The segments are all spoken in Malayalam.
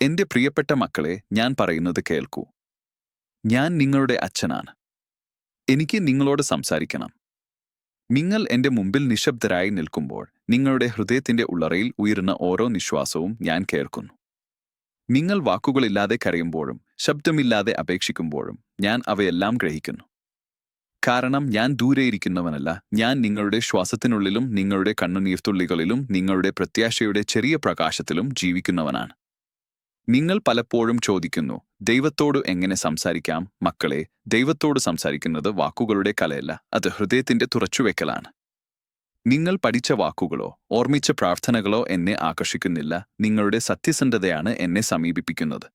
എന്റെ പ്രിയപ്പെട്ട മക്കളെ ഞാൻ പറയുന്നത് കേൾക്കൂ. ഞാൻ നിങ്ങളുടെ അച്ഛനാണ്. എനിക്ക് നിങ്ങളോട് സംസാരിക്കണം. നിങ്ങൾ എന്റെ മുമ്പിൽ നിശബ്ദരായി നിൽക്കുമ്പോൾ നിങ്ങളുടെ ഹൃദയത്തിന്റെ ഉള്ളറയിൽ ഉയരുന്ന ഓരോ നിശ്വാസവും ഞാൻ കേൾക്കുന്നു. നിങ്ങൾ വാക്കുകളില്ലാതെ കരയുമ്പോഴും ശബ്ദമില്ലാതെ അപേക്ഷിക്കുമ്പോഴും ഞാൻ അവയെല്ലാം ഗ്രഹിക്കുന്നു. കാരണം ഞാൻ ദൂരെയിരിക്കുന്നവനല്ല ഞാൻ നിങ്ങളുടെ ശ്വാസത്തിനുള്ളിലും നിങ്ങളുടെ കണ്ണുനീർത്തുള്ളികളിലും നിങ്ങളുടെ പ്രത്യാശയുടെ ചെറിയ പ്രകാശത്തിലും ജീവിക്കുന്നവനാണ്. നിങ്ങൾ പലപ്പോഴും ചോദിക്കുന്നു ദൈവത്തോട് എങ്ങനെ സംസാരിക്കാം? മക്കളെ ദൈവത്തോട് സംസാരിക്കുന്നത് വാക്കുകളുടെ കലയല്ല അത് ഹൃദയത്തിന്റെ തുറച്ചുവെക്കലാണ്. നിങ്ങൾ പഠിച്ച വാക്കുകളോ ഓർമ്മിച്ച പ്രാർത്ഥനകളോ എന്നെ ആകർഷിക്കുന്നില്ല നിങ്ങളുടെ സത്യസന്ധതയാണ് എന്നെ സമീപിപ്പിക്കുന്നത്.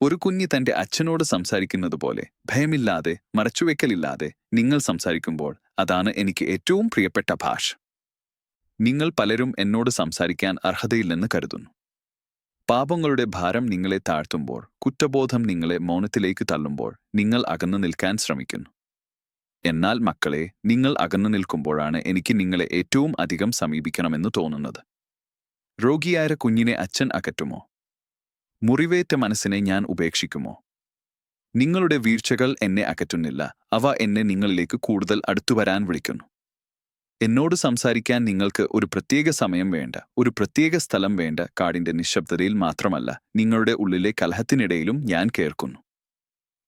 ഒരു കുഞ്ഞി തന്റെ അച്ഛനോട് സംസാരിക്കുന്നത് പോലെ ഭയമില്ലാതെ മറച്ചുവെക്കലില്ലാതെ നിങ്ങൾ സംസാരിക്കുമ്പോൾ അതാണ് എനിക്ക് ഏറ്റവും പ്രിയപ്പെട്ട ഭാഷ. നിങ്ങൾ പലരും എന്നോട് സംസാരിക്കാൻ അർഹതയില്ലെന്ന് കരുതുന്നു. പാപങ്ങളുടെ ഭാരം നിങ്ങളെ താഴ്ത്തുമ്പോൾ കുറ്റബോധം നിങ്ങളെ മൗനത്തിലേക്ക് തള്ളുമ്പോൾ നിങ്ങൾ അകന്നു നിൽക്കാൻ ശ്രമിക്കുന്നു. എന്നാൽ മക്കളെ നിങ്ങൾ അകന്നു നിൽക്കുമ്പോഴാണ് എനിക്ക് നിങ്ങളെ ഏറ്റവും അധികം സമീപിക്കണമെന്ന് തോന്നുന്നത്. രോഗിയായ കുഞ്ഞിനെ അച്ഛൻ അകറ്റുമോ? മുറിവേറ്റ മനസ്സിനെ ഞാൻ ഉപേക്ഷിക്കുമോ? നിങ്ങളുടെ വീഴ്ചകൾ എന്നെ അകറ്റുന്നില്ല അവ എന്നെ നിങ്ങളിലേക്ക് കൂടുതൽ അടുത്തുവരാൻ വിളിക്കുന്നു. എന്നോട് സംസാരിക്കാൻ നിങ്ങൾക്ക് ഒരു പ്രത്യേക സമയം വേണ്ട. ഒരു പ്രത്യേക സ്ഥലം വേണ്ട. കാടിന്റെ നിശബ്ദതയിൽ മാത്രമല്ല നിങ്ങളുടെ ഉള്ളിലെ കലഹത്തിനിടയിലും ഞാൻ കേൾക്കുന്നു.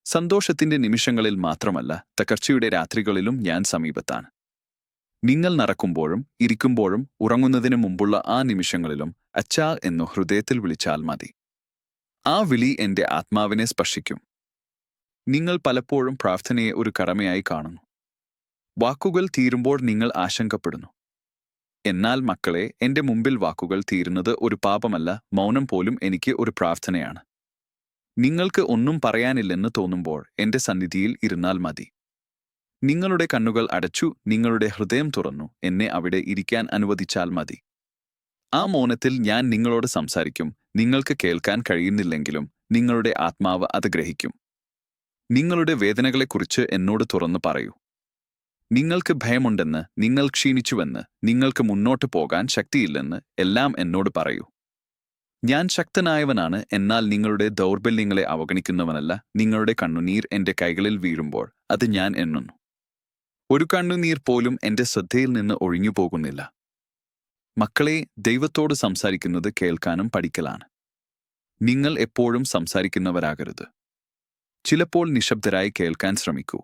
സന്തോഷത്തിന്റെ നിമിഷങ്ങളിൽ മാത്രമല്ല തകർച്ചയുടെ രാത്രികളിലും ഞാൻ സമീപത്താണ്. നിങ്ങൾ നടക്കുമ്പോഴും ഇരിക്കുമ്പോഴും ഉറങ്ങുന്നതിന് മുമ്പുള്ള ആ നിമിഷങ്ങളിലും അച്ചാ എന്നു ഹൃദയത്തിൽ വിളിച്ചാൽ മതി. ആ വിളി എന്റെ ആത്മാവിനെ സ്പർശിക്കും. നിങ്ങൾ പലപ്പോഴും പ്രാർത്ഥനയെ ഒരു കടമയായി കാണുന്നു. വാക്കുകൾ തീരുമ്പോൾ നിങ്ങൾ ആശങ്കപ്പെടുന്നു. എന്നാൽ മക്കളെ എന്റെ മുമ്പിൽ വാക്കുകൾ തീരുന്നത് ഒരു പാപമല്ല മൗനം പോലും എനിക്ക് ഒരു പ്രാർത്ഥനയാണ്. നിങ്ങൾക്ക് ഒന്നും പറയാനില്ലെന്ന് തോന്നുമ്പോൾ എന്റെ സന്നിധിയിൽ ഇരുന്നാൽ മതി. നിങ്ങളുടെ കണ്ണുകൾ അടച്ചു നിങ്ങളുടെ ഹൃദയം തുറന്നു എന്നെ അവിടെ ഇരിക്കാൻ അനുവദിച്ചാൽ മതി. ആ മൗനത്തിൽ ഞാൻ നിങ്ങളോട് സംസാരിക്കും നിങ്ങൾക്ക് കേൾക്കാൻ കഴിയുന്നില്ലെങ്കിലും നിങ്ങളുടെ ആത്മാവ് അത് ഗ്രഹിക്കും. നിങ്ങളുടെ വേദനകളെക്കുറിച്ച് എന്നോട് തുറന്നു പറയൂ. നിങ്ങൾക്ക് ഭയമുണ്ടെന്ന് നിങ്ങൾ ക്ഷീണിച്ചുവെന്ന് നിങ്ങൾക്ക് മുന്നോട്ട് പോകാൻ ശക്തിയില്ലെന്ന് എല്ലാം എന്നോട് പറയൂ. ഞാൻ ശക്തനായവനാണ് എന്നാൽ നിങ്ങളുടെ ദൗർബല്യങ്ങളെ അവഗണിക്കുന്നവനല്ല. നിങ്ങളുടെ കണ്ണുനീർ എന്റെ കൈകളിൽ വീഴുമ്പോൾ അത് ഞാൻ എണ്ണുന്നു. ഒരു കണ്ണുനീർ പോലും എന്റെ ശ്രദ്ധയിൽ നിന്ന് ഒഴിഞ്ഞു പോകുന്നില്ല. മക്കളെ ദൈവത്തോട് സംസാരിക്കുന്നത് കേൾക്കാനും പഠിക്കലാണ്. നിങ്ങൾ എപ്പോഴും സംസാരിക്കുന്നവരാകരുത്. ചിലപ്പോൾ നിശബ്ദരായി കേൾക്കാൻ ശ്രമിക്കൂ.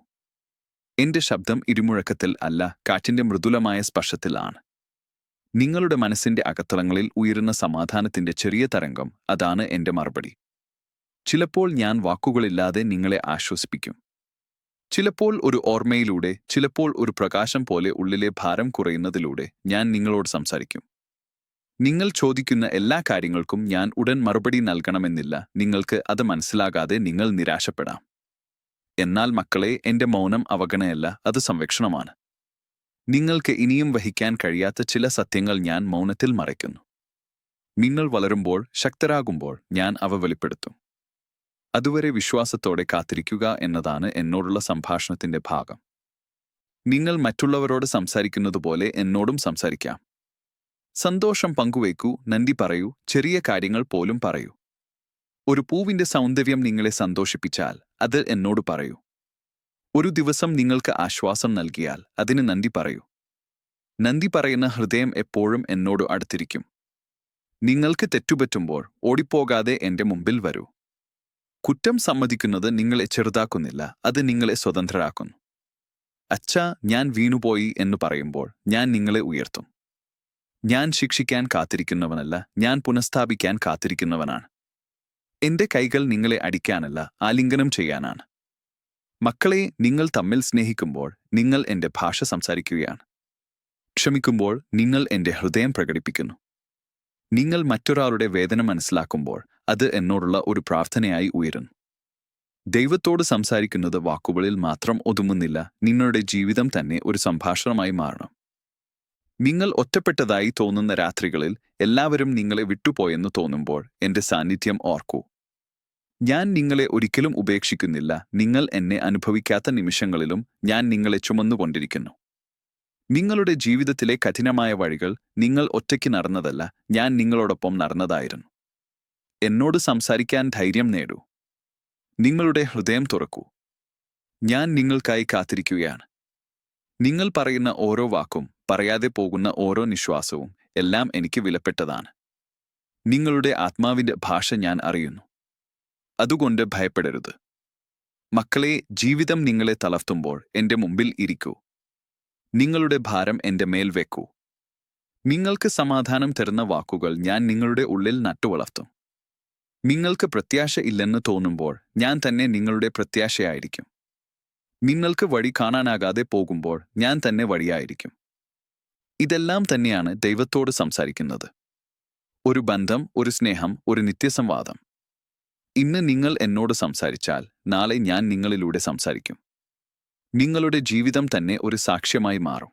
എന്റെ ശബ്ദം ഇരുമുഴക്കത്തിൽ അല്ല കാറ്റിന്റെ മൃദുലമായ സ്പർശത്തിലാണ് നിങ്ങളുടെ മനസ്സിന്റെ അകത്തളങ്ങളിൽ ഉയരുന്ന സമാധാനത്തിന്റെ ചെറിയ തരംഗം അതാണ് എന്റെ മറുപടി. ചിലപ്പോൾ ഞാൻ വാക്കുകളില്ലാതെ നിങ്ങളെ ആശ്വസിപ്പിക്കും. ചിലപ്പോൾ ഒരു ഓർമ്മയിലൂടെ ചിലപ്പോൾ ഒരു പ്രകാശം പോലെ ഉള്ളിലെ ഭാരം കുറയുന്നതിലൂടെ ഞാൻ നിങ്ങളോട് സംസാരിക്കും. നിങ്ങൾ ചോദിക്കുന്ന എല്ലാ കാര്യങ്ങൾക്കും ഞാൻ ഉടൻ മറുപടി നൽകണമെന്നില്ല നിങ്ങൾക്ക് അത് മനസ്സിലാകാതെ നിങ്ങൾ നിരാശപ്പെടാം. എന്നാൽ മക്കളെ എന്റെ മൗനം അവഗണയല്ല അത് സംരക്ഷണമാണ്. നിങ്ങൾക്ക് ഇനിയും വഹിക്കാൻ കഴിയാത്ത ചില സത്യങ്ങൾ ഞാൻ മൗനത്തിൽ മറയ്ക്കുന്നു. നിങ്ങൾ വളരുമ്പോൾ ശക്തരാകുമ്പോൾ ഞാൻ അവ വെളിപ്പെടുത്തും. അതുവരെ വിശ്വാസത്തോടെ കാത്തിരിക്കുക എന്നതാണ് എന്നോടുള്ള സംഭാഷണത്തിന്റെ ഭാഗം. നിങ്ങൾ മറ്റുള്ളവരോട് സംസാരിക്കുന്നതുപോലെ എന്നോടും സംസാരിക്കാം. സന്തോഷം പങ്കുവയ്ക്കൂ നന്ദി പറയൂ ചെറിയ കാര്യങ്ങൾ പോലും പറയൂ. ഒരു പൂവിന്റെ സൗന്ദര്യം നിങ്ങളെ സന്തോഷിപ്പിച്ചാൽ അത് എന്നോട് പറയൂ. ഒരു ദിവസം നിങ്ങൾക്ക് ആശ്വാസം നൽകിയാൽ അതിന് നന്ദി പറയൂ. നന്ദി പറയുന്ന ഹൃദയം എപ്പോഴും എന്നോട് അടുത്തിരിക്കും. നിങ്ങൾക്ക് തെറ്റുപറ്റുമ്പോൾ ഓടിപ്പോകാതെ എന്റെ മുമ്പിൽ വരൂ. കുറ്റം സമ്മതിക്കുന്നത് നിങ്ങളെ ചെറുതാക്കുന്നില്ല അത് നിങ്ങളെ സ്വതന്ത്രരാക്കുന്നു. അച്ഛ ഞാൻ വീണുപോയി എന്ന് പറയുമ്പോൾ ഞാൻ നിങ്ങളെ ഉയർത്തും. ഞാൻ ശിക്ഷിക്കാൻ കാത്തിരിക്കുന്നവനല്ല ഞാൻ പുനഃസ്ഥാപിക്കാൻ കാത്തിരിക്കുന്നവനാണ്. എന്റെ കൈകൾ നിങ്ങളെ അടിക്കാനല്ല ആലിംഗനം ചെയ്യാനാണ്. മക്കളെ നിങ്ങൾ തമ്മിൽ സ്നേഹിക്കുമ്പോൾ നിങ്ങൾ എന്റെ ഭാഷ സംസാരിക്കുകയാണ്. ക്ഷമിക്കുമ്പോൾ നിങ്ങൾ എന്റെ ഹൃദയം പ്രകടിപ്പിക്കുന്നു. നിങ്ങൾ മറ്റൊരാളുടെ വേദന മനസ്സിലാക്കുമ്പോൾ അത് എന്നോടുള്ള ഒരു പ്രാർത്ഥനയായി ഉയരുന്നു. ദൈവത്തോട് സംസാരിക്കുന്നത് വാക്കുകളിൽ മാത്രം ഒതുങ്ങുന്നില്ല നിങ്ങളുടെ ജീവിതം തന്നെ ഒരു സംഭാഷണമായി മാറണം. നിങ്ങൾ ഒറ്റപ്പെട്ടതായി തോന്നുന്ന രാത്രികളിൽ എല്ലാവരും നിങ്ങളെ വിട്ടുപോയെന്ന് തോന്നുമ്പോൾ എന്റെ സാന്നിധ്യം ഓർക്കൂ. ഞാൻ നിങ്ങളെ ഒരിക്കലും ഉപേക്ഷിക്കുന്നില്ല. നിങ്ങൾ എന്നെ അനുഭവിക്കാത്ത നിമിഷങ്ങളിലും ഞാൻ നിങ്ങളെ ചുമന്നുകൊണ്ടിരിക്കുന്നു. നിങ്ങളുടെ ജീവിതത്തിലെ കഠിനമായ വഴികൾ നിങ്ങൾ ഒറ്റയ്ക്ക് നടന്നതല്ല ഞാൻ നിങ്ങളോടൊപ്പം നടന്നതായിരുന്നു. എന്നോട് സംസാരിക്കാൻ ധൈര്യം നേടൂ. നിങ്ങളുടെ ഹൃദയം തുറക്കൂ. ഞാൻ നിങ്ങൾക്കായി കാത്തിരിക്കുകയാണ്. നിങ്ങൾ പറയുന്ന ഓരോ വാക്കും പറയാതെ പോകുന്ന ഓരോ നിശ്വാസവും എല്ലാം എനിക്ക് വിലപ്പെട്ടതാണ്. നിങ്ങളുടെ ആത്മാവിന്റെ ഭാഷ ഞാൻ അറിയുന്നു. അതുകൊണ്ട് ഭയപ്പെടരുത്. മക്കളെ ജീവിതം നിങ്ങളെ തളർത്തുമ്പോൾ എന്റെ മുമ്പിൽ ഇരിക്കൂ. നിങ്ങളുടെ ഭാരം എന്റെ മേൽ വെക്കൂ. നിങ്ങൾക്ക് സമാധാനം തരുന്ന വാക്കുകൾ ഞാൻ നിങ്ങളുടെ ഉള്ളിൽ നട്ടുവളർത്തും. നിങ്ങൾക്ക് പ്രത്യാശ ഇല്ലെന്ന് തോന്നുമ്പോൾ ഞാൻ തന്നെ നിങ്ങളുടെ പ്രത്യാശയായിരിക്കും. നിങ്ങൾക്ക് വഴി കാണാനാകാതെ പോകുമ്പോൾ ഞാൻ തന്നെ വഴിയായിരിക്കും. ഇതെല്ലാം തന്നെയാണ് ദൈവത്തോട് സംസാരിക്കുന്നത്. ഒരു ബന്ധം ഒരു സ്നേഹം ഒരു നിത്യസംവാദം. ഇന്ന് നിങ്ങൾ എന്നോട് സംസാരിച്ചാൽ നാളെ ഞാൻ നിങ്ങളിലൂടെ സംസാരിക്കും. നിങ്ങളുടെ ജീവിതം തന്നെ ഒരു സാക്ഷ്യമായി മാറും.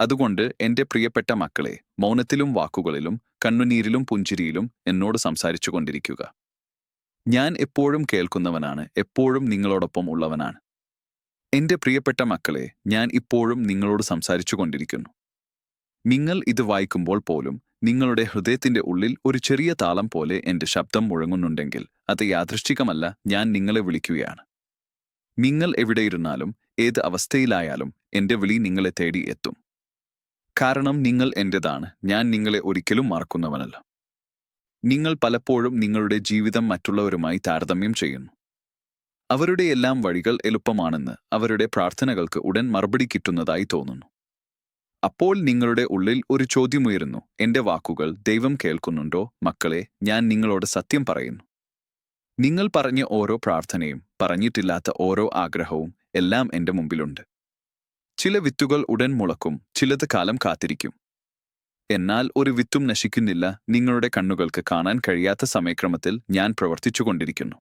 അതുകൊണ്ട് എന്റെ പ്രിയപ്പെട്ട മക്കളെ മൗനത്തിലും വാക്കുകളിലും കണ്ണുനീരിലും പുഞ്ചിരിയിലും എന്നോട് സംസാരിച്ചു കൊണ്ടിരിക്കുക. ഞാൻ എപ്പോഴും കേൾക്കുന്നവനാണ് എപ്പോഴും നിങ്ങളോടൊപ്പം ഉള്ളവനാണ്. എന്റെ പ്രിയപ്പെട്ട മക്കളെ ഞാൻ ഇപ്പോഴും നിങ്ങളോട് സംസാരിച്ചു കൊണ്ടിരിക്കുന്നു. നിങ്ങൾ ഇത് വായിക്കുമ്പോൾ പോലും നിങ്ങളുടെ ഹൃദയത്തിന്റെ ഉള്ളിൽ ഒരു ചെറിയ താളം പോലെ എന്റെ ശബ്ദം മുഴങ്ങുന്നുണ്ടെങ്കിൽ അത് യാദൃശ്ചികമല്ല ഞാൻ നിങ്ങളെ വിളിക്കുകയാണ്. നിങ്ങൾ എവിടെയിരുന്നാലും ഏത് അവസ്ഥയിലായാലും എന്റെ വിളി നിങ്ങളെ തേടി എത്തും. കാരണം നിങ്ങൾ എന്റേതാണ് ഞാൻ നിങ്ങളെ ഒരിക്കലും മറക്കുന്നവനല്ല. നിങ്ങൾ പലപ്പോഴും നിങ്ങളുടെ ജീവിതം മറ്റുള്ളവരുമായി താരതമ്യം ചെയ്യുന്നു. അവരുടെ എല്ലാം വഴികൾ എളുപ്പമാണെന്ന് അവരുടെ പ്രാർത്ഥനകൾക്ക് ഉടൻ മറുപടി കിട്ടുന്നതായി തോന്നുന്നു. അപ്പോൾ നിങ്ങളുടെ ഉള്ളിൽ ഒരു ചോദ്യമുയരുന്നു എന്റെ വാക്കുകൾ ദൈവം കേൾക്കുന്നുണ്ടോ? മക്കളെ ഞാൻ നിങ്ങളോട് സത്യം പറയുന്നു. നിങ്ങൾ പറഞ്ഞ ഓരോ പ്രാർത്ഥനയും പറഞ്ഞിട്ടില്ലാത്ത ഓരോ ആഗ്രഹവും എല്ലാം എന്റെ മുമ്പിലുണ്ട്. ചില വിത്തുകൾ ഉടൻ മുളക്കും ചിലത് കാലം കാത്തിരിക്കും. എന്നാൽ ഒരു വിത്തും നശിക്കുന്നില്ല നിങ്ങളുടെ കണ്ണുകൾക്ക് കാണാൻ കഴിയാത്ത സമയക്രമത്തിൽ ഞാൻ പ്രവർത്തിച്ചുകൊണ്ടിരിക്കുന്നു.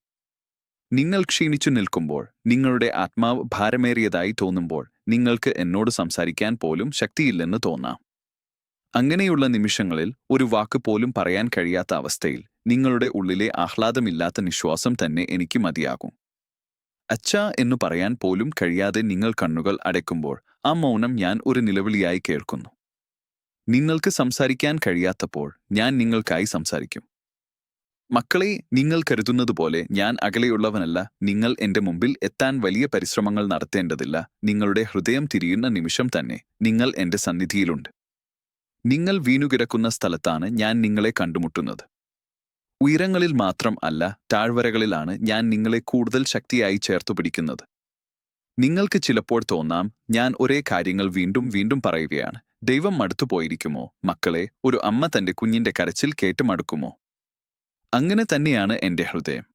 നിങ്ങൾ ക്ഷീണിച്ചു നിൽക്കുമ്പോൾ നിങ്ങളുടെ ആത്മാവ് ഭാരമേറിയതായി തോന്നുമ്പോൾ നിങ്ങൾക്ക് എന്നോട് സംസാരിക്കാൻ പോലും ശക്തിയില്ലെന്ന് തോന്നാം. അങ്ങനെയുള്ള നിമിഷങ്ങളിൽ ഒരു വാക്ക് പോലും പറയാൻ കഴിയാത്ത അവസ്ഥയിൽ നിങ്ങളുടെ ഉള്ളിലെ ആഹ്ലാദമില്ലാത്ത നിശ്വാസം തന്നെ എനിക്ക് മതിയാകും. അച്ഛ എന്നു പറയാൻ പോലും കഴിയാതെ നിങ്ങൾ കണ്ണുകൾ അടയ്ക്കുമ്പോൾ ആ മൗനം ഞാൻ ഒരു നിലവിളിയായി കേൾക്കുന്നു. നിങ്ങൾക്ക് സംസാരിക്കാൻ കഴിയാത്തപ്പോൾ ഞാൻ നിങ്ങൾക്കായി സംസാരിക്കും. മക്കളെ നിങ്ങൾ കരുതുന്നതുപോലെ ഞാൻ അകലെയുള്ളവനല്ല നിങ്ങൾ എന്റെ മുമ്പിൽ എത്താൻ വലിയ പരിശ്രമങ്ങൾ നടത്തേണ്ടതില്ല നിങ്ങളുടെ ഹൃദയം തിരിയുന്ന നിമിഷം തന്നെ നിങ്ങൾ എന്റെ സന്നിധിയിലുണ്ട്. നിങ്ങൾ വീണുകിടക്കുന്ന സ്ഥലത്താണ് ഞാൻ നിങ്ങളെ കണ്ടുമുട്ടുന്നത്. ഉയരങ്ങളിൽ മാത്രം അല്ല താഴ്വരകളിലാണ് ഞാൻ നിങ്ങളെ കൂടുതൽ ശക്തിയായി ചേർത്തു പിടിക്കുന്നത്. നിങ്ങൾക്ക് ചിലപ്പോൾ തോന്നാം ഞാൻ ഒരേ കാര്യങ്ങൾ വീണ്ടും വീണ്ടും പറയുകയാണ്. ദൈവം മടുത്തു പോയിരിക്കുമോ? മക്കളെ ഒരു അമ്മ തന്റെ കുഞ്ഞിന്റെ കരച്ചിൽ കേട്ട് മടുക്കുമോ? അങ്ങനെ തന്നെയാണ് എന്റെ ഹൃദയം.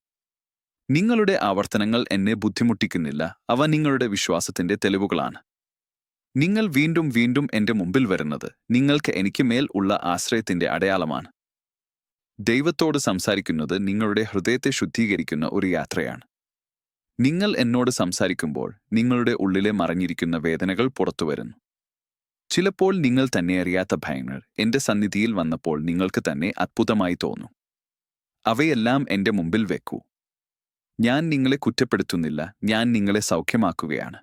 നിങ്ങളുടെ ആവർത്തനങ്ങൾ എന്നെ ബുദ്ധിമുട്ടിക്കുന്നില്ല. അവ നിങ്ങളുടെ വിശ്വാസത്തിന്റെ തെളിവുകളാണ്. നിങ്ങൾ വീണ്ടും വീണ്ടും എന്റെ മുമ്പിൽ വരുന്നത്. നിങ്ങൾക്ക് എനിക്ക് മേൽ ഉള്ള ആശ്രയത്തിന്റെ അടയാളമാണ്. ദൈവത്തോട് സംസാരിക്കുന്നത് നിങ്ങളുടെ ഹൃദയത്തെ ശുദ്ധീകരിക്കുന്ന ഒരു യാത്രയാണ്. നിങ്ങൾ എന്നോട് സംസാരിക്കുമ്പോൾ നിങ്ങളുടെ ഉള്ളിലെ മറിഞ്ഞിരിക്കുന്ന വേദനകൾ പുറത്തുവരുന്നു ചിലപ്പോൾ നിങ്ങൾ തന്നെ അറിയാത്ത ഭയങ്ങൾ എന്റെ സന്നിധിയിൽ വന്നപ്പോൾ നിങ്ങൾക്ക് തന്നെ അത്ഭുതമായി തോന്നും. അവയെല്ലാം എന്റെ മുമ്പിൽ വെക്കൂ. ഞാൻ നിങ്ങളെ കുറ്റപ്പെടുത്തുന്നില്ല ഞാൻ നിങ്ങളെ സൗഖ്യമാക്കുകയാണ്.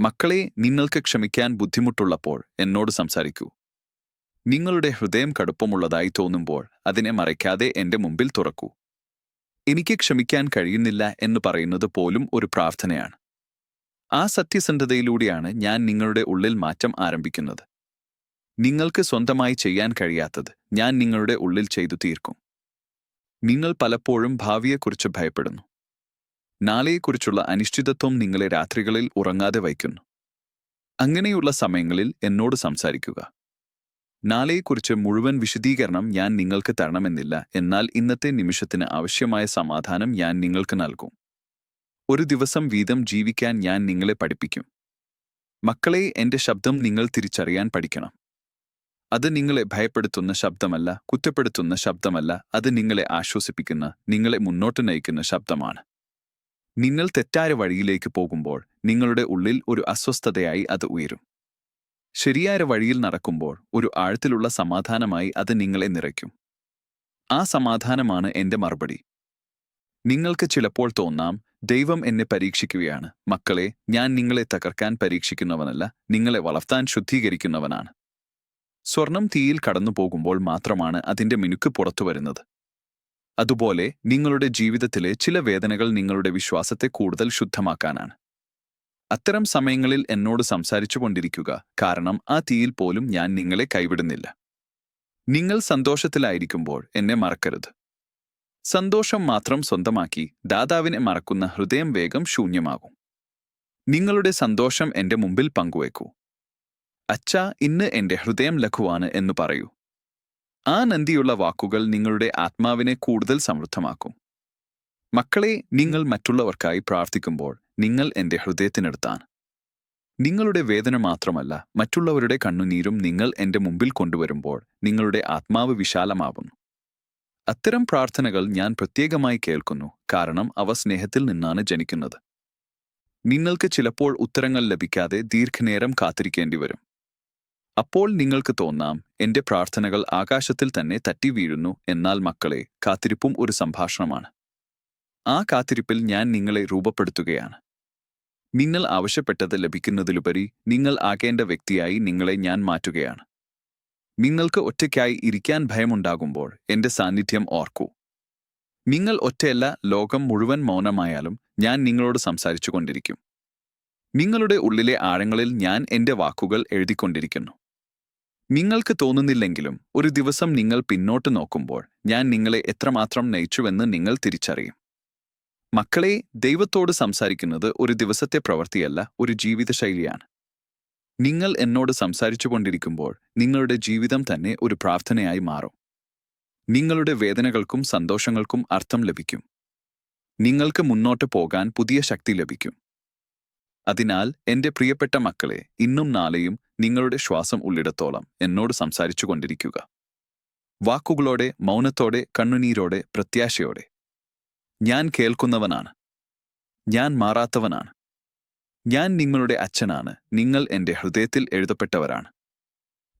മക്കളെ നിങ്ങൾക്ക് ക്ഷമിക്കാൻ ബുദ്ധിമുട്ടുള്ളപ്പോൾ എന്നോട് സംസാരിക്കൂ. നിങ്ങളുടെ ഹൃദയം കടുപ്പമുള്ളതായി തോന്നുമ്പോൾ അതിനെ മറയ്ക്കാതെ എന്റെ മുമ്പിൽ തുറക്കൂ. എനിക്ക് ക്ഷമിക്കാൻ കഴിയുന്നില്ല എന്ന് പറയുന്നത് പോലും ഒരു പ്രാർത്ഥനയാണ്. ആ സത്യസന്ധതയിലൂടെയാണ് ഞാൻ നിങ്ങളുടെ ഉള്ളിൽ മാറ്റം ആരംഭിക്കുന്നത്. നിങ്ങൾക്ക് സ്വന്തമായി ചെയ്യാൻ കഴിയാത്തത് ഞാൻ നിങ്ങളുടെ ഉള്ളിൽ ചെയ്തു തീർക്കും. നിങ്ങൾ പലപ്പോഴും ഭാവിയെക്കുറിച്ച് ഭയപ്പെടുന്നു. നാളെയെക്കുറിച്ചുള്ള അനിശ്ചിതത്വം നിങ്ങളെ രാത്രികളിൽ ഉറങ്ങാതെ വയ്ക്കുന്നു. അങ്ങനെയുള്ള സമയങ്ങളിൽ എന്നോട് സംസാരിക്കുക. നാളെയെക്കുറിച്ച് മുഴുവൻ വിശദീകരണം ഞാൻ നിങ്ങൾക്ക് തരണമെന്നില്ല. എന്നാൽ ഇന്നത്തെ നിമിഷത്തിന് ആവശ്യമായ സമാധാനം ഞാൻ നിങ്ങൾക്ക് നൽകും. ഒരു ദിവസം വീതം ജീവിക്കാൻ ഞാൻ നിങ്ങളെ പഠിപ്പിക്കും. മക്കളെ എന്റെ ശബ്ദം നിങ്ങൾ തിരിച്ചറിയാൻ പഠിക്കണം. അത് നിങ്ങളെ ഭയപ്പെടുത്തുന്ന ശബ്ദമല്ല കുറ്റപ്പെടുത്തുന്ന ശബ്ദമല്ല അത് നിങ്ങളെ ആശ്വസിപ്പിക്കുന്ന നിങ്ങളെ മുന്നോട്ട് നയിക്കുന്ന ശബ്ദമാണ്. നിങ്ങൾ തെറ്റായ വഴിയിലേക്ക് പോകുമ്പോൾ നിങ്ങളുടെ ഉള്ളിൽ ഒരു അസ്വസ്ഥതയായി അത് ഉയരും. ശരിയായ വഴിയിൽ നടക്കുമ്പോൾ ഒരു ആഴത്തിലുള്ള സമാധാനമായി അത് നിങ്ങളെ നിറയ്ക്കും. ആ സമാധാനമാണ് എന്റെ മറുപടി. നിങ്ങൾക്ക് ചിലപ്പോൾ തോന്നാം ദൈവം എന്നെ പരീക്ഷിക്കുകയാണ്. മക്കളെ ഞാൻ നിങ്ങളെ തകർക്കാൻ പരീക്ഷിക്കുന്നവനല്ല നിങ്ങളെ വളർത്താൻ ശുദ്ധീകരിക്കുന്നവനാണ്. സ്വർണം തീയിൽ കടന്നു പോകുമ്പോൾ മാത്രമാണ് അതിന്റെ മിനുക്ക് പുറത്തു വരുന്നത്. അതുപോലെ നിങ്ങളുടെ ജീവിതത്തിലെ ചില വേദനകൾ നിങ്ങളുടെ വിശ്വാസത്തെ കൂടുതൽ ശുദ്ധമാക്കാനാണ്. അത്തരം സമയങ്ങളിൽ എന്നോട് സംസാരിച്ചുകൊണ്ടിരിക്കുക. കാരണം ആ തീയിൽ പോലും ഞാൻ നിങ്ങളെ കൈവിടുന്നില്ല. നിങ്ങൾ സന്തോഷത്തിലായിരിക്കുമ്പോൾ എന്നെ മറക്കരുത്. സന്തോഷം മാത്രം സ്വന്തമാക്കി ദാതാവിനെ മറക്കുന്ന ഹൃദയം വേഗം ശൂന്യമാകും. നിങ്ങളുടെ സന്തോഷം എന്റെ മുമ്പിൽ പങ്കുവെക്കൂ. അച്ഛാ ഇന്ന് എന്റെ ഹൃദയം ലഘുവാണ് എന്ന് പറയൂ. ആ നന്ദിയുള്ള വാക്കുകൾ നിങ്ങളുടെ ആത്മാവിനെ കൂടുതൽ സമൃദ്ധമാക്കും. മക്കളെ നിങ്ങൾ മറ്റുള്ളവർക്കായി പ്രാർത്ഥിക്കുമ്പോൾ നിങ്ങൾ എന്റെ ഹൃദയത്തിനടുത്താണ്. നിങ്ങളുടെ വേദന മാത്രമല്ല മറ്റുള്ളവരുടെ കണ്ണുനീരും നിങ്ങൾ എന്റെ മുമ്പിൽ കൊണ്ടുവരുമ്പോൾ നിങ്ങളുടെ ആത്മാവ് വിശാലമാവുന്നു. അത്തരം പ്രാർത്ഥനകൾ ഞാൻ പ്രത്യേകമായി കേൾക്കുന്നു കാരണം അവ സ്നേഹത്തിൽ നിന്നാണ് ജനിക്കുന്നത്. നിങ്ങൾക്ക് ചിലപ്പോൾ ഉത്തരങ്ങൾ ലഭിക്കാതെ ദീർഘനേരം കാത്തിരിക്കേണ്ടി വരും. അപ്പോൾ നിങ്ങൾക്ക് തോന്നാം എന്റെ പ്രാർത്ഥനകൾ ആകാശത്തിൽ തന്നെ തട്ടി വീഴുന്നു എന്നാൽ മക്കളെ കാത്തിരിപ്പും ഒരു സംഭാഷണമാണ്. ആ കാത്തിരിപ്പിൽ ഞാൻ നിങ്ങളെ രൂപപ്പെടുത്തുകയാണ്. നിങ്ങൾ ആവശ്യപ്പെട്ടത് ലഭിക്കുന്നതിലുപരി നിങ്ങൾ ആകേണ്ട വ്യക്തിയായി നിങ്ങളെ ഞാൻ മാറ്റുകയാണ്. നിങ്ങൾക്ക് ഒറ്റയ്ക്കായി ഇരിക്കാൻ ഭയമുണ്ടാകുമ്പോൾ എന്റെ സാന്നിധ്യം ഓർക്കൂ. നിങ്ങൾ ഒറ്റയല്ല ലോകം മുഴുവൻ മൗനമായാലും ഞാൻ നിങ്ങളോട് സംസാരിച്ചു കൊണ്ടിരിക്കും നിങ്ങളുടെ ഉള്ളിലെ ആഴങ്ങളിൽ ഞാൻ എന്റെ വാക്കുകൾ എഴുതിക്കൊണ്ടിരിക്കുന്നു. നിങ്ങൾക്ക് തോന്നുന്നില്ലെങ്കിലും ഒരു ദിവസം നിങ്ങൾ പിന്നോട്ട് നോക്കുമ്പോൾ ഞാൻ നിങ്ങളെ എത്രമാത്രം നയിച്ചുവെന്ന് നിങ്ങൾ തിരിച്ചറിയും. മക്കളെ ദൈവത്തോട് സംസാരിക്കുന്നത് ഒരു ദിവസത്തെ പ്രവൃത്തിയല്ല ഒരു ജീവിതശൈലിയാണ്. നിങ്ങൾ എന്നോട് സംസാരിച്ചു കൊണ്ടിരിക്കുമ്പോൾ നിങ്ങളുടെ ജീവിതം തന്നെ ഒരു പ്രാർത്ഥനയായി മാറും. നിങ്ങളുടെ വേദനകൾക്കും സന്തോഷങ്ങൾക്കും അർത്ഥം ലഭിക്കും. നിങ്ങൾക്ക് മുന്നോട്ട് പോകാൻ പുതിയ ശക്തി ലഭിക്കും. അതിനാൽ എന്റെ പ്രിയപ്പെട്ട മക്കളെ ഇന്നും നാളെയും നിങ്ങളുടെ ശ്വാസം ഉള്ളിടത്തോളം എന്നോട് സംസാരിച്ചു കൊണ്ടിരിക്കുക വാക്കുകളോടെ മൗനത്തോടെ കണ്ണുനീരോടെ പ്രത്യാശയോടെ. ഞാൻ കേൾക്കുന്നവനാണ്. ഞാൻ മാറാത്തവനാണ്. ഞാൻ നിങ്ങളുടെ അച്ഛനാണ്. നിങ്ങൾ എന്റെ ഹൃദയത്തിൽ എഴുതപ്പെട്ടവരാണ്.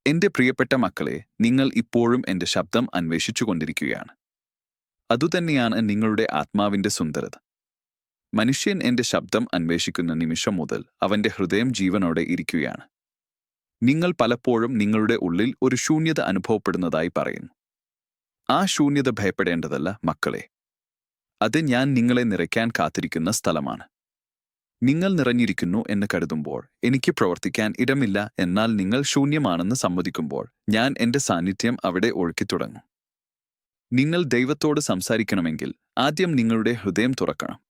എന്റെ പ്രിയപ്പെട്ട മക്കളെ നിങ്ങൾ ഇപ്പോഴും എന്റെ ശബ്ദം അന്വേഷിച്ചുകൊണ്ടിരിക്കുകയാണ്. അതുതന്നെയാണ് നിങ്ങളുടെ ആത്മാവിന്റെ സുന്ദരത. മനുഷ്യൻ എന്റെ ശബ്ദം അന്വേഷിക്കുന്ന നിമിഷം മുതൽ അവന്റെ ഹൃദയം ജീവനോടെ ഇരിക്കുകയാണ്. നിങ്ങൾ പലപ്പോഴും നിങ്ങളുടെ ഉള്ളിൽ ഒരു ശൂന്യത അനുഭവപ്പെടുന്നതായി പറയുന്നു. ആ ശൂന്യത ഭയപ്പെടേണ്ടതല്ല മക്കളെ. അത് ഞാൻ നിങ്ങളെ നിറയ്ക്കാൻ കാത്തിരിക്കുന്ന സ്ഥലമാണ്. നിങ്ങൾ നിറഞ്ഞിരിക്കുന്നു എന്ന് കരുതുമ്പോൾ എനിക്ക് പ്രവർത്തിക്കാൻ ഇടമില്ല എന്നാൽ നിങ്ങൾ ശൂന്യമാണെന്ന് സമ്മതിക്കുമ്പോൾ ഞാൻ എന്റെ സാന്നിധ്യം അവിടെ ഒഴുക്കിത്തുടങ്ങും നിങ്ങൾ ദൈവത്തോട് സംസാരിക്കണമെങ്കിൽ ആദ്യം നിങ്ങളുടെ ഹൃദയം തുറക്കണം.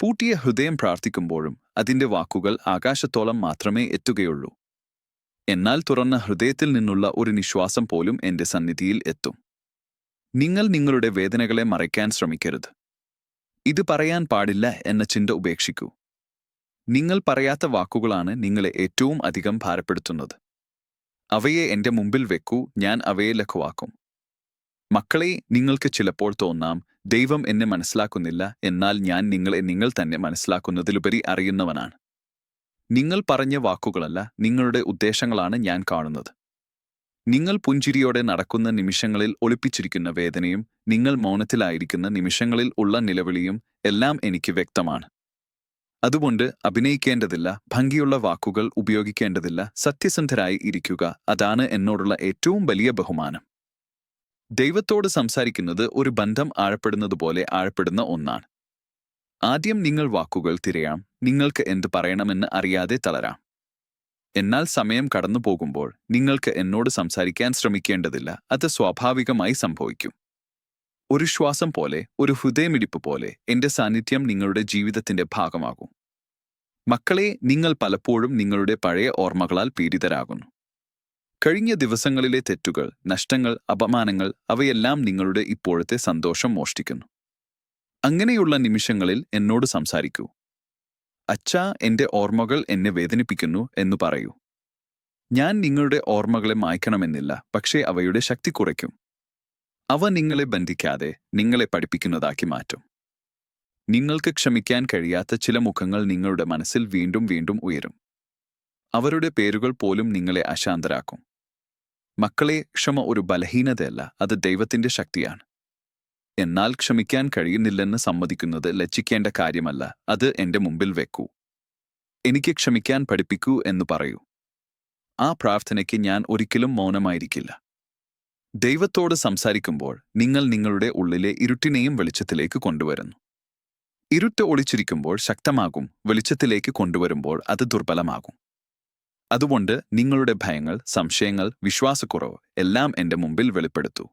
പൂട്ടിയ ഹൃദയം പ്രാർത്ഥിക്കുമ്പോഴും അതിന്റെ വാക്കുകൾ ആകാശത്തോളം മാത്രമേ എത്തുകയുള്ളൂ. എന്നാൽ തുറന്ന ഹൃദയത്തിൽ നിന്നുള്ള ഒരു നിശ്വാസം പോലും എന്റെ സന്നിധിയിൽ എത്തും. നിങ്ങൾ നിങ്ങളുടെ വേദനകളെ മറയ്ക്കാൻ ശ്രമിക്കരുത്. ഇത് പറയാൻ പാടില്ല എന്ന ചിന്ത ഉപേക്ഷിക്കൂ. നിങ്ങൾ പറയാത്ത വാക്കുകളാണ് നിങ്ങളെ ഏറ്റവും അധികം ഭാരപ്പെടുത്തുന്നത്. അവയെ എന്റെ മുമ്പിൽ വെക്കൂ ഞാൻ അവയെ ലഘുവാക്കും. മക്കളെ നിങ്ങൾക്ക് ചിലപ്പോൾ തോന്നാം ദൈവം എന്നെ മനസ്സിലാക്കുന്നില്ല എന്നാൽ ഞാൻ നിങ്ങളെ നിങ്ങൾ തന്നെ മനസ്സിലാക്കുന്നതിലുപരി അറിയുന്നവനാണ്. നിങ്ങൾ പറഞ്ഞ വാക്കുകളല്ല നിങ്ങളുടെ ഉദ്ദേശങ്ങളാണ് ഞാൻ കാണുന്നത്. നിങ്ങൾ പുഞ്ചിരിയോടെ നടക്കുന്ന നിമിഷങ്ങളിൽ ഒളിപ്പിച്ചിരിക്കുന്ന വേദനയും നിങ്ങൾ മൗനത്തിലായിരിക്കുന്ന നിമിഷങ്ങളിൽ ഉള്ള നിലവിളിയും എല്ലാം എനിക്ക് വ്യക്തമാണ്. അതുകൊണ്ട് അഭിനയിക്കേണ്ടതില്ല ഭംഗിയുള്ള വാക്കുകൾ ഉപയോഗിക്കേണ്ടതില്ല സത്യസന്ധരായി ഇരിക്കുക അതാണ് എന്നോടുള്ള ഏറ്റവും വലിയ ബഹുമാനം. ദൈവത്തോട് സംസാരിക്കുന്നത് ഒരു ബന്ധം ആഴപ്പെടുന്നതുപോലെ ആഴപ്പെടുന്ന ഒന്നാണ്. ആദ്യം നിങ്ങൾ വാക്കുകൾ തിരയാം നിങ്ങൾക്ക് എന്ത് പറയണമെന്ന് അറിയാതെ തളരാം. എന്നാൽ സമയം കടന്നു പോകുമ്പോൾ നിങ്ങൾക്ക് എന്നോട് സംസാരിക്കാൻ ശ്രമിക്കേണ്ടതില്ല. അത് സ്വാഭാവികമായി സംഭവിക്കും. ഒരു ശ്വാസം പോലെ ഒരു ഹൃദയമിടിപ്പ് പോലെ എന്റെ സാന്നിധ്യം നിങ്ങളുടെ ജീവിതത്തിന്റെ ഭാഗമാകും. മക്കളെ നിങ്ങൾ പലപ്പോഴും നിങ്ങളുടെ പഴയ ഓർമ്മകളാൽ പീഡിതരാകുന്നു. കഴിഞ്ഞ ദിവസങ്ങളിലെ തെറ്റുകൾ നഷ്ടങ്ങൾ അപമാനങ്ങൾ അവയെല്ലാം നിങ്ങളുടെ ഇപ്പോഴത്തെ സന്തോഷം മോഷ്ടിക്കുന്നു. അങ്ങനെയുള്ള നിമിഷങ്ങളിൽ എന്നോട് സംസാരിക്കൂ. അച്ഛാ എന്റെ ഓർമ്മകൾ എന്നെ വേദനിപ്പിക്കുന്നു എന്ന് പറയൂ. ഞാൻ നിങ്ങളുടെ ഓർമ്മകളെ മായ്ക്കണമെന്നില്ല പക്ഷേ അവയുടെ ശക്തി കുറയ്ക്കും. അവ നിങ്ങളെ ബന്ധിക്കാതെ നിങ്ങളെ പഠിപ്പിക്കുന്നതാക്കി മാറ്റും. നിങ്ങൾക്ക് ക്ഷമിക്കാൻ കഴിയാത്ത ചില മുഖങ്ങൾ നിങ്ങളുടെ മനസ്സിൽ വീണ്ടും വീണ്ടും ഉയരും. അവരുടെ പേരുകൾ പോലും നിങ്ങളെ അശാന്തരാക്കും. മക്കളെ ക്ഷമ ഒരു ബലഹീനതയല്ല അത് ദൈവത്തിന്റെ ശക്തിയാണ്. എന്നാൽ ക്ഷമിക്കാൻ കഴിയുന്നില്ലെന്ന് സമ്മതിക്കുന്നത് ലജ്ജിക്കേണ്ട കാര്യമല്ല. അത് എന്റെ മുമ്പിൽ വെക്കൂ. എനിക്ക് ക്ഷമിക്കാൻ പഠിപ്പിക്കൂ എന്ന് പറയൂ. ആ പ്രാർത്ഥനയ്ക്ക് ഞാൻ ഒരിക്കലും മൗനമായിരിക്കില്ല. ദൈവത്തോട് സംസാരിക്കുമ്പോൾ നിങ്ങൾ നിങ്ങളുടെ ഉള്ളിലെ ഇരുട്ടിനെയും വെളിച്ചത്തിലേക്ക് കൊണ്ടുവരുന്നു. ഇരുട്ട് ഒളിച്ചിരിക്കുമ്പോൾ ശക്തമാകും വെളിച്ചത്തിലേക്ക് കൊണ്ടുവരുമ്പോൾ അത് ദുർബലമാകും. അതുകൊണ്ട് നിങ്ങളുടെ ഭയങ്ങൾ സംശയങ്ങൾ വിശ്വാസക്കുറവ് എല്ലാം എന്റെ മുമ്പിൽ വെളിപ്പെടുത്തൂ.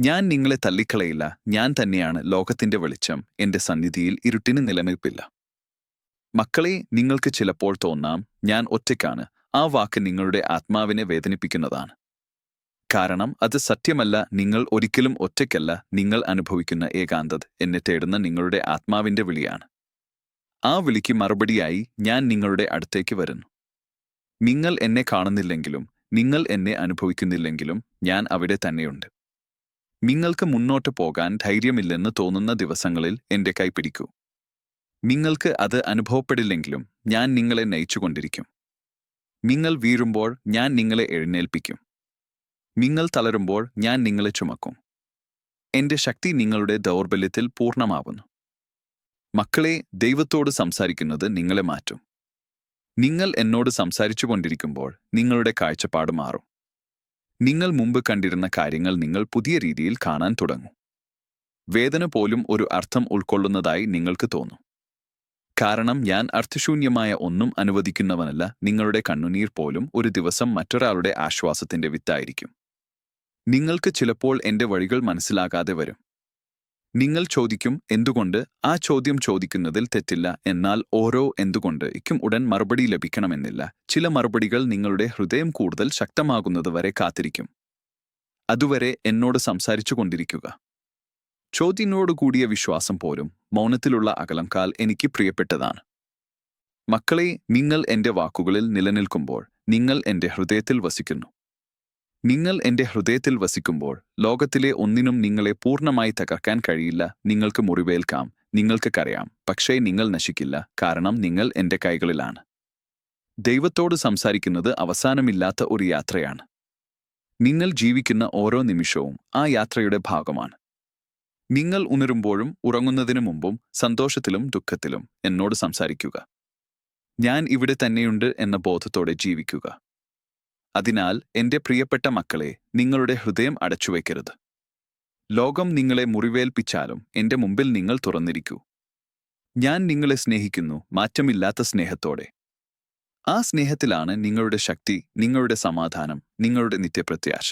ഞാൻ നിങ്ങളെ തള്ളിക്കളയില്ല. ഞാൻ തന്നെയാണ് ലോകത്തിന്റെ വെളിച്ചം. എന്റെ സന്നിധിയിൽ ഇരുട്ടിന് നിലനിൽപ്പില്ല. മക്കളെ നിങ്ങൾക്ക് ചിലപ്പോൾ തോന്നാം ഞാൻ ഒറ്റയ്ക്കാണ്. ആ വാക്ക് നിങ്ങളുടെ ആത്മാവിനെ വേദനിപ്പിക്കുന്നതാണ്. കാരണം അത് സത്യമല്ല. നിങ്ങൾ ഒരിക്കലും ഒറ്റയ്ക്കല്ല. നിങ്ങൾ അനുഭവിക്കുന്ന ഏകാന്തത എന്നെ തേടുന്ന നിങ്ങളുടെ ആത്മാവിന്റെ വിളിയാണ്. ആ വിളിക്ക് മറുപടിയായി ഞാൻ നിങ്ങളുടെ അടുത്തേക്ക് വരുന്നു. നിങ്ങൾ എന്നെ കാണുന്നില്ലെങ്കിലും നിങ്ങൾ എന്നെ അനുഭവിക്കുന്നില്ലെങ്കിലും ഞാൻ അവിടെ തന്നെയുണ്ട്. നിങ്ങൾക്ക് മുന്നോട്ട് പോകാൻ ധൈര്യമില്ലെന്ന് തോന്നുന്ന ദിവസങ്ങളിൽ എന്റെ കൈ പിടിക്കൂ. നിങ്ങൾക്ക് അത് അനുഭവപ്പെടില്ലെങ്കിലും ഞാൻ നിങ്ങളെ നയിച്ചുകൊണ്ടിരിക്കും. നിങ്ങൾ വീഴുമ്പോൾ ഞാൻ നിങ്ങളെ എഴുന്നേൽപ്പിക്കും. നിങ്ങൾ തളരുമ്പോൾ ഞാൻ നിങ്ങളെ ചുമക്കും. എന്റെ ശക്തി നിങ്ങളുടെ ദൗർബല്യത്തിൽ പൂർണമാവുന്നു. മക്കളെ ദൈവത്തോട് സംസാരിക്കുന്നത് നിങ്ങളെ മാറ്റും. നിങ്ങൾ എന്നോട് സംസാരിച്ചു കൊണ്ടിരിക്കുമ്പോൾ നിങ്ങളുടെ കാഴ്ചപ്പാട് മാറും. നിങ്ങൾ മുമ്പ് കണ്ടിരുന്ന കാര്യങ്ങൾ നിങ്ങൾ പുതിയ രീതിയിൽ കാണാൻ തുടങ്ങും. വേദന പോലും ഒരു അർത്ഥം ഉൾക്കൊള്ളുന്നതായി നിങ്ങൾക്ക് തോന്നും. കാരണം ഞാൻ അർത്ഥശൂന്യമായ ഒന്നും അനുവദിക്കുന്നവനല്ല നിങ്ങളുടെ കണ്ണുനീർ പോലും ഒരു ദിവസം മറ്റൊരാളുടെ ആശ്വാസത്തിന്റെ വിത്തായിരിക്കും. നിങ്ങൾക്ക് ചിലപ്പോൾ എന്റെ വഴികൾ മനസ്സിലാകാതെ വരും. നിങ്ങൾ ചോദിക്കും എന്തുകൊണ്ട് ആ ചോദ്യം ചോദിക്കുന്നതിൽ തെറ്റില്ല എന്നാൽ ഓരോ എന്തുകൊണ്ട് ഇക്കും ഉടൻ മറുപടി ലഭിക്കണമെന്നില്ല. ചില മറുപടികൾ നിങ്ങളുടെ ഹൃദയം കൂടുതൽ ശക്തമാകുന്നതുവരെ കാത്തിരിക്കും. അതുവരെ എന്നോട് സംസാരിച്ചു കൊണ്ടിരിക്കുക. ചോദ്യനോട് കൂടിയ വിശ്വാസം പോലും മൗനത്തിലുള്ള അകലംകാൽ എനിക്ക് പ്രിയപ്പെട്ടതാണ്. മക്കളെ നിങ്ങൾ എന്റെ വാക്കുകളിൽ നിലനിൽക്കുമ്പോൾ നിങ്ങൾ എന്റെ ഹൃദയത്തിൽ വസിക്കുന്നു. നിങ്ങൾ എന്റെ ഹൃദയത്തിൽ വസിക്കുമ്പോൾ ലോകത്തിലെ ഒന്നിനും നിങ്ങളെ പൂർണമായി തകർക്കാൻ കഴിയില്ല. നിങ്ങൾക്ക് മുറിവേൽക്കാം നിങ്ങൾക്ക് കരയാം പക്ഷേ നിങ്ങൾ നശിക്കില്ല കാരണം നിങ്ങൾ എന്റെ കൈകളിലാണ്. ദൈവത്തോട് സംസാരിക്കുന്നത് അവസാനമില്ലാത്ത ഒരു യാത്രയാണ്. നിങ്ങൾ ജീവിക്കുന്ന ഓരോ നിമിഷവും ആ യാത്രയുടെ ഭാഗമാണ്. നിങ്ങൾ ഉണരുമ്പോഴും ഉറങ്ങുന്നതിനു മുമ്പും സന്തോഷത്തിലും ദുഃഖത്തിലും എന്നോട് സംസാരിക്കുക. ഞാൻ ഇവിടെ തന്നെയുണ്ട് എന്ന ബോധത്തോടെ ജീവിക്കുക. അതിനാൽ എന്റെ പ്രിയപ്പെട്ട മക്കളെ നിങ്ങളുടെ ഹൃദയം അടച്ചുവെക്കരുത് ലോകം നിങ്ങളെ മുറിവേൽപ്പിച്ചാലും എന്റെ മുമ്പിൽ നിങ്ങൾ തുറന്നിരിക്കൂ. ഞാൻ നിങ്ങളെ സ്നേഹിക്കുന്നു മാറ്റമില്ലാത്ത സ്നേഹത്തോടെ. ആ സ്നേഹത്തിലാണ് നിങ്ങളുടെ ശക്തി നിങ്ങളുടെ സമാധാനം നിങ്ങളുടെ നിത്യപ്രത്യാശ.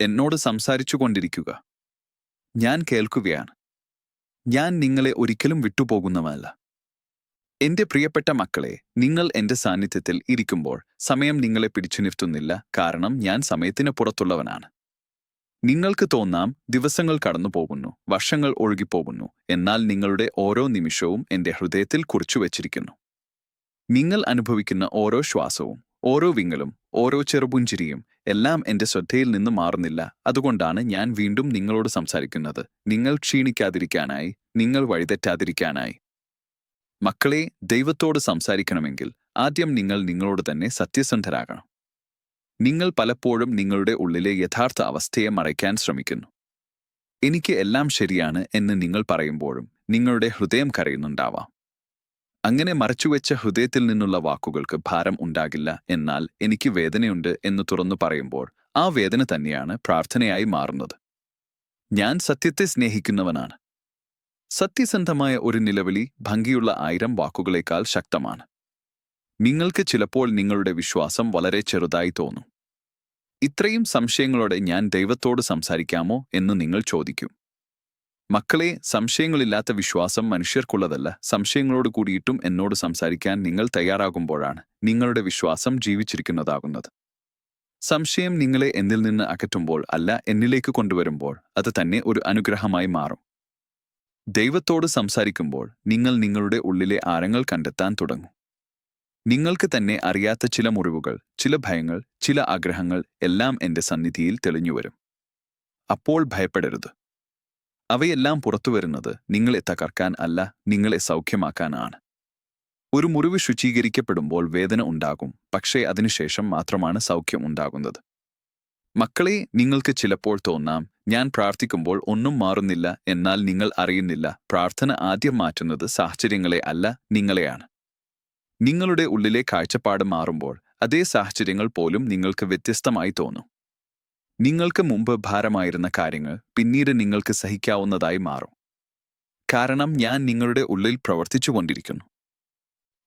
എന്നോട് സംസാരിച്ചു കൊണ്ടിരിക്കുക ഞാൻ കേൾക്കുകയാണ്. ഞാൻ നിങ്ങളെ ഒരിക്കലും വിട്ടുപോകുന്നവനല്ല. എന്റെ പ്രിയപ്പെട്ട മക്കളെ നിങ്ങൾ എന്റെ സാന്നിധ്യത്തിൽ ഇരിക്കുമ്പോൾ സമയം നിങ്ങളെ പിടിച്ചു നിർത്തുന്നില്ല കാരണം ഞാൻ സമയത്തിന് പുറത്തുള്ളവനാണ്. നിങ്ങൾക്ക് തോന്നാം ദിവസങ്ങൾ കടന്നു പോകുന്നു വർഷങ്ങൾ ഒഴുകിപ്പോകുന്നു എന്നാൽ നിങ്ങളുടെ ഓരോ നിമിഷവും എന്റെ ഹൃദയത്തിൽ കുറിച്ചുവച്ചിരിക്കുന്നു നിങ്ങൾ അനുഭവിക്കുന്ന ഓരോ ശ്വാസവും ഓരോ വിങ്ങലും ഓരോ ചെറുപുഞ്ചിരിയും എല്ലാം എന്റെ ശ്രദ്ധയിൽ നിന്ന് മാറുന്നില്ല. അതുകൊണ്ടാണ് ഞാൻ വീണ്ടും നിങ്ങളോട് സംസാരിക്കുന്നത്. നിങ്ങൾ ക്ഷീണിക്കാതിരിക്കാനായി നിങ്ങൾ വഴിതെറ്റാതിരിക്കാനായി. മക്കളെ ദൈവത്തോട് സംസാരിക്കണമെങ്കിൽ ആദ്യം നിങ്ങൾ നിങ്ങളോട് തന്നെ സത്യസന്ധരാകണം. നിങ്ങൾ പലപ്പോഴും നിങ്ങളുടെ ഉള്ളിലെ യഥാർത്ഥ അവസ്ഥയെ മറയ്ക്കാൻ ശ്രമിക്കുന്നു. എനിക്ക് എല്ലാം ശരിയാണ് എന്ന് നിങ്ങൾ പറയുമ്പോഴും നിങ്ങളുടെ ഹൃദയം കരയുന്നുണ്ടാവാം. അങ്ങനെ മറച്ചുവെച്ച ഹൃദയത്തിൽ നിന്നുള്ള വാക്കുകൾക്ക് ഭാരം ഉണ്ടാകില്ല എന്നാൽ എനിക്ക് വേദനയുണ്ട് എന്ന് തുറന്നു പറയുമ്പോൾ ആ വേദന തന്നെയാണ് പ്രാർത്ഥനയായി മാറുന്നത്. ഞാൻ സത്യത്തെ സ്നേഹിക്കുന്നവനാണ്. സത്യസന്ധമായ ഒരു നിലവിളി ഭംഗിയുള്ള ആയിരം വാക്കുകളേക്കാൾ ശക്തമാണ്. നിങ്ങൾക്ക് ചിലപ്പോൾ നിങ്ങളുടെ വിശ്വാസം വളരെ ചെറുതായി തോന്നും. ഇത്രയും സംശയങ്ങളോടെ ഞാൻ ദൈവത്തോട് സംസാരിക്കാമോ എന്ന് നിങ്ങൾ ചോദിക്കും. മക്കളെ സംശയങ്ങളില്ലാത്ത വിശ്വാസം മനുഷ്യർക്കുള്ളതല്ല. സംശയങ്ങളോട് കൂടിയിട്ടും എന്നോട് സംസാരിക്കാൻ നിങ്ങൾ തയ്യാറാകുമ്പോഴാണ് നിങ്ങളുടെ വിശ്വാസം ജീവിച്ചിരിക്കുന്നതാകുന്നത്. സംശയം നിങ്ങളെ എന്നിൽ നിന്ന് അകറ്റുമ്പോൾ അല്ല എന്നിലേക്ക് കൊണ്ടുവരുമ്പോൾ അത് തന്നെ ഒരു അനുഗ്രഹമായി മാറും. ദൈവത്തോട് സംസാരിക്കുമ്പോൾ നിങ്ങൾ നിങ്ങളുടെ ഉള്ളിലെ ആരങ്ങൾ കണ്ടെത്താൻ തുടങ്ങും. നിങ്ങൾക്ക് തന്നെ അറിയാത്ത ചില മുറിവുകൾ ചില ഭയങ്ങൾ ചില ആഗ്രഹങ്ങൾ എല്ലാം എന്റെ സന്നിധിയിൽ തെളിഞ്ഞുവരും. അപ്പോൾ ഭയപ്പെടരുത്. അവയെല്ലാം പുറത്തുവരുന്നത് നിങ്ങളെ തകർക്കാൻ അല്ല നിങ്ങളെ സൗഖ്യമാക്കാനാണ്. ഒരു മുറിവ് ശുചീകരിക്കപ്പെടുമ്പോൾ വേദന ഉണ്ടാകും പക്ഷേ അതിനുശേഷം മാത്രമാണ് സൗഖ്യം ഉണ്ടാകുന്നത്. മക്കളെ നിങ്ങൾക്ക് ചിലപ്പോൾ തോന്നാം ഞാൻ പ്രാർത്ഥിക്കുമ്പോൾ ഒന്നും മാറുന്നില്ല എന്നാൽ നിങ്ങൾ അറിയുന്നില്ല. പ്രാർത്ഥന ആദ്യം മാറ്റുന്നത് സാഹചര്യങ്ങളെ അല്ല നിങ്ങളെയാണ്. നിങ്ങളുടെ ഉള്ളിലെ കാഴ്ചപ്പാട് മാറുമ്പോൾ അതേ സാഹചര്യങ്ങൾ പോലും നിങ്ങൾക്ക് വ്യത്യസ്തമായി തോന്നും. നിങ്ങൾക്ക് മുമ്പ് ഭാരമായിരുന്ന കാര്യങ്ങൾ പിന്നീട് നിങ്ങൾക്ക് സഹിക്കാവുന്നതായി മാറും. കാരണം ഞാൻ നിങ്ങളുടെ ഉള്ളിൽ പ്രവർത്തിച്ചുകൊണ്ടിരിക്കുന്നു.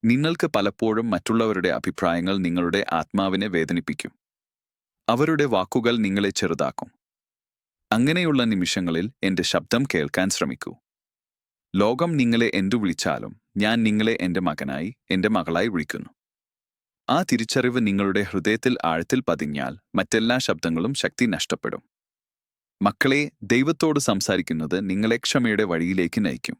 നിങ്ങൾക്ക് പലപ്പോഴും മറ്റുള്ളവരുടെ അഭിപ്രായങ്ങൾ നിങ്ങളുടെ ആത്മാവിനെ വേദനിപ്പിക്കും. അവരുടെ വാക്കുകൾ നിങ്ങളെ ചെറുതാക്കും. അങ്ങനെയുള്ള നിമിഷങ്ങളിൽ എന്റെ ശബ്ദം കേൾക്കാൻ ശ്രമിക്കൂ. ലോകം നിങ്ങളെ എന്തു വിളിച്ചാലും ഞാൻ നിങ്ങളെ എന്റെ മകനായി എന്റെ മകളായി വിളിക്കുന്നു. ആ തിരിച്ചറിവ് നിങ്ങളുടെ ഹൃദയത്തിൽ ആഴത്തിൽ പതിഞ്ഞാൽ മറ്റെല്ലാ ശബ്ദങ്ങളും ശക്തി നഷ്ടപ്പെടും. മക്കളെ ദൈവത്തോട് സംസാരിക്കുന്നത് നിങ്ങളെ ക്ഷമയുടെ വഴിയിലേക്ക് നയിക്കും.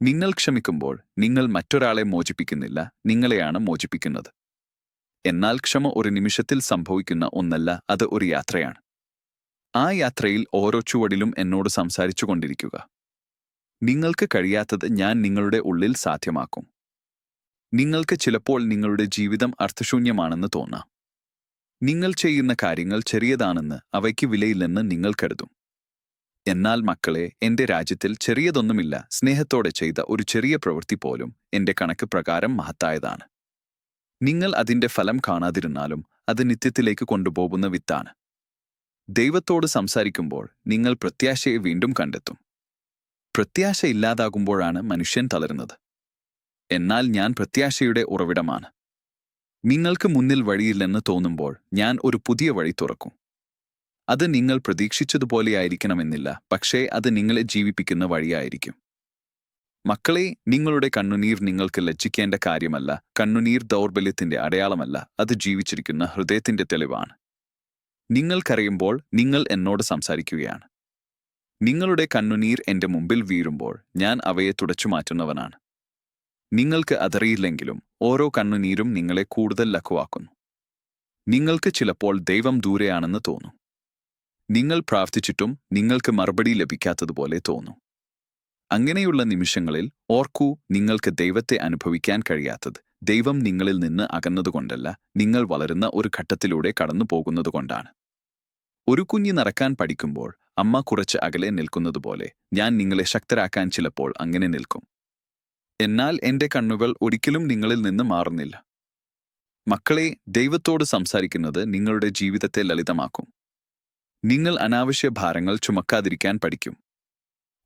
നിങ്ങൾ ക്ഷമിക്കുമ്പോൾ നിങ്ങൾ മറ്റൊരാളെ മോചിപ്പിക്കുന്നില്ല നിങ്ങളെയാണ് മോചിപ്പിക്കുന്നത്. എന്നാൽ ക്ഷമ ഒരു നിമിഷത്തിൽ സംഭവിക്കുന്ന ഒന്നല്ല അത് ഒരു യാത്രയാണ്. ആ യാത്രയിൽ ഓരോ ചുവടിലും എന്നോട് സംസാരിച്ചു കൊണ്ടിരിക്കുക. നിങ്ങൾക്ക് കഴിയാത്തത് ഞാൻ നിങ്ങളുടെ ഉള്ളിൽ സാധ്യമാക്കും. നിങ്ങൾക്ക് ചിലപ്പോൾ നിങ്ങളുടെ ജീവിതം അർത്ഥശൂന്യമാണെന്ന് തോന്നാം. നിങ്ങൾ ചെയ്യുന്ന കാര്യങ്ങൾ ചെറിയതാണെന്ന് അവയ്ക്ക് വിലയില്ലെന്ന് നിങ്ങൾ കരുതും. എന്നാൽ മക്കളെ എന്റെ രാജ്യത്തിൽ ചെറിയതൊന്നുമില്ല. സ്നേഹത്തോടെ ചെയ്ത ഒരു ചെറിയ പ്രവൃത്തി പോലും എന്റെ കണക്ക് പ്രകാരം മഹത്തായതാണ്. നിങ്ങൾ അതിന്റെ ഫലം കാണാതിരുന്നാലും അത് നിത്യത്തിലേക്ക് കൊണ്ടുപോകുന്ന വിത്താണ്. ദൈവത്തോട് സംസാരിക്കുമ്പോൾ നിങ്ങൾ പ്രത്യാശയെ വീണ്ടും കണ്ടെത്തും. പ്രത്യാശ ഇല്ലാതാകുമ്പോഴാണ് മനുഷ്യൻ തളരുന്നത്. എന്നാൽ ഞാൻ പ്രത്യാശയുടെ ഉറവിടമാണ്. നിങ്ങൾക്ക് മുന്നിൽ വഴിയില്ലെന്ന് തോന്നുമ്പോൾ ഞാൻ ഒരു പുതിയ വഴി തുറക്കും. അത് നിങ്ങൾ പ്രതീക്ഷിച്ചതുപോലെയായിരിക്കണമെന്നില്ല പക്ഷേ അത് നിങ്ങളെ ജീവിപ്പിക്കുന്ന വഴിയായിരിക്കും. മക്കളെ നിങ്ങളുടെ കണ്ണുനീർ നിങ്ങൾക്ക് ലജ്ജിക്കേണ്ട കാര്യമല്ല. കണ്ണുനീർ ദൗർബല്യത്തിന്റെ അടയാളമല്ല. അത് ജീവിച്ചിരിക്കുന്ന ഹൃദയത്തിന്റെ തെളിവാണ്. നിങ്ങൾക്കറിയുമ്പോൾ നിങ്ങൾ എന്നോട് സംസാരിക്കുകയാണ്. നിങ്ങളുടെ കണ്ണുനീർ എന്റെ മുമ്പിൽ വീഴുമ്പോൾ ഞാൻ അവയെ തുടച്ചു മാറ്റുന്നവനാണ്. നിങ്ങൾക്ക് അതറിയില്ലെങ്കിലും ഓരോ കണ്ണുനീരും നിങ്ങളെ കൂടുതൽ ലഘുവാക്കുന്നു. നിങ്ങൾക്ക് ചിലപ്പോൾ ദൈവം ദൂരെയാണെന്ന് തോന്നും. നിങ്ങൾ പ്രാർത്ഥിച്ചിട്ടും നിങ്ങൾക്ക് മറുപടി ലഭിക്കാത്തതുപോലെ തോന്നും. അങ്ങനെയുള്ള നിമിഷങ്ങളിൽ ഓർക്കൂ നിങ്ങൾക്ക് ദൈവത്തെ അനുഭവിക്കാൻ കഴിയാത്തത് ദൈവം നിങ്ങളിൽ നിന്ന് അകന്നതുകൊണ്ടല്ല നിങ്ങൾ വളരുന്ന ഒരു ഘട്ടത്തിലൂടെ കടന്നു പോകുന്നതുകൊണ്ടാണ് ഒരു കുഞ്ഞി നടക്കാൻ പഠിക്കുമ്പോൾ അമ്മ കുറച്ച് അകലെ നിൽക്കുന്നതുപോലെ ഞാൻ നിങ്ങളെ ശക്തരാക്കാൻ ചിലപ്പോൾ അങ്ങനെ നിൽക്കും. എന്നാൽ എന്റെ കണ്ണുകൾ ഒരിക്കലും നിങ്ങളിൽ നിന്ന് മാറുന്നില്ല. മക്കളെ ദൈവത്തോട് സംസാരിക്കുന്നത് നിങ്ങളുടെ ജീവിതത്തെ ലളിതമാക്കും. നിങ്ങൾ അനാവശ്യ ഭാരങ്ങൾ ചുമക്കാതിരിക്കാൻ പഠിക്കും.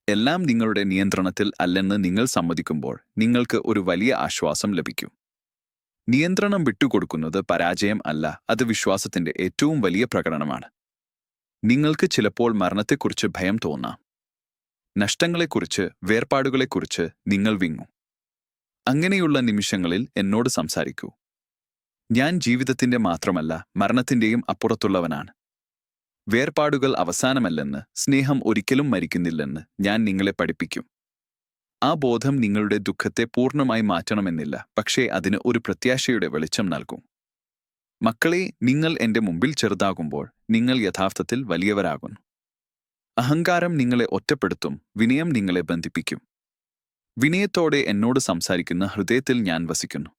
എല്ലാം നിങ്ങളുടെ നിയന്ത്രണത്തിൽ അല്ലെന്ന് നിങ്ങൾ സമ്മതിക്കുമ്പോൾ നിങ്ങൾക്ക് ഒരു വലിയ ആശ്വാസം ലഭിക്കും. നിയന്ത്രണം വിട്ടുകൊടുക്കുന്നത് പരാജയം അല്ല അത് വിശ്വാസത്തിന്റെ ഏറ്റവും വലിയ പ്രകടനമാണ്. നിങ്ങൾക്ക് ചിലപ്പോൾ മരണത്തെക്കുറിച്ച് ഭയം തോന്നാം. നഷ്ടങ്ങളെക്കുറിച്ച് വേർപാടുകളെക്കുറിച്ച് നിങ്ങൾ വിങ്ങും. അങ്ങനെയുള്ള നിമിഷങ്ങളിൽ എന്നോട് സംസാരിക്കൂ. ഞാൻ ജീവിതത്തിന്റെ മാത്രമല്ല മരണത്തിന്റെയും അപ്പുറത്തുള്ളവനാണ്. വേർപാടുകൾ അവസാനമല്ലെന്ന് സ്നേഹം ഒരിക്കലും മരിക്കുന്നില്ലെന്ന് ഞാൻ നിങ്ങളെ പഠിപ്പിക്കും. ആ ബോധം നിങ്ങളുടെ ദുഃഖത്തെ പൂർണമായി മാറ്റണമെന്നില്ല പക്ഷേ അതിന് ഒരു പ്രത്യാശയുടെ വെളിച്ചം നൽകും. മക്കളെ നിങ്ങൾ എന്റെ മുമ്പിൽ ചെറുതാകുമ്പോൾ നിങ്ങൾ യഥാർത്ഥത്തിൽ വലിയവരാകുന്നു. അഹങ്കാരം നിങ്ങളെ ഒറ്റപ്പെടുത്തും വിനയം നിങ്ങളെ ബന്ധിപ്പിക്കും. വിനയത്തോടെ എന്നോട് സംസാരിക്കുന്ന ഹൃദയത്തിൽ ഞാൻ വസിക്കുന്നു.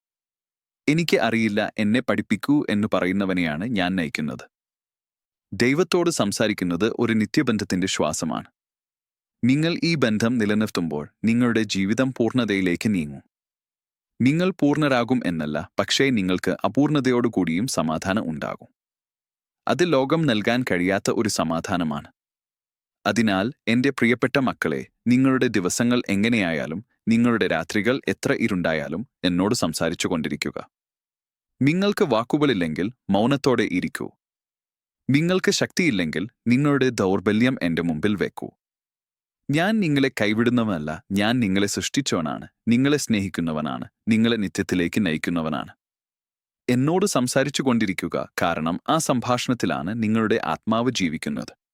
എനിക്ക് അറിയില്ല എന്നെ പഠിപ്പിക്കൂ എന്ന് പറയുന്നവനെയാണ് ഞാൻ നയിക്കുന്നത്. ദൈവത്തോട് സംസാരിക്കുന്നത് ഒരു നിത്യബന്ധത്തിന്റെ ശ്വാസമാണ്. നിങ്ങൾ ഈ ബന്ധം നിലനിർത്തുമ്പോൾ നിങ്ങളുടെ ജീവിതം പൂർണതയിലേക്ക് നീങ്ങും. നിങ്ങൾ പൂർണരാകും എന്നല്ല പക്ഷേ നിങ്ങൾക്ക് അപൂർണതയോടുകൂടിയും സമാധാനം ഉണ്ടാകും. അത് ലോകം നൽകാൻ കഴിയാത്ത ഒരു സമാധാനമാണ്. അതിനാൽ എന്റെ പ്രിയപ്പെട്ട മക്കളെ നിങ്ങളുടെ ദിവസങ്ങൾ എങ്ങനെയായാലും നിങ്ങളുടെ രാത്രികൾ എത്ര ഇരുണ്ടായാലും എന്നോട് സംസാരിച്ചു കൊണ്ടിരിക്കുക. നിങ്ങൾക്ക് വാക്കുകളില്ലെങ്കിൽ മൗനത്തോടെ ഇരിക്കൂ. നിങ്ങൾക്ക് ശക്തിയില്ലെങ്കിൽ നിങ്ങളുടെ ദൗർബല്യം എന്റെ മുമ്പിൽ വെക്കൂ. ഞാൻ നിങ്ങളെ കൈവിടുന്നവനല്ല ഞാൻ നിങ്ങളെ സൃഷ്ടിച്ചവനാണ് നിങ്ങളെ സ്നേഹിക്കുന്നവനാണ് നിങ്ങളെ നിത്യത്തിലേക്ക് നയിക്കുന്നവനാണ്. എന്നോട് സംസാരിച്ചു കൊണ്ടിരിക്കുക കാരണം ആ സംഭാഷണത്തിലാണ് നിങ്ങളുടെ ആത്മാവ് ജീവിക്കുന്നത്.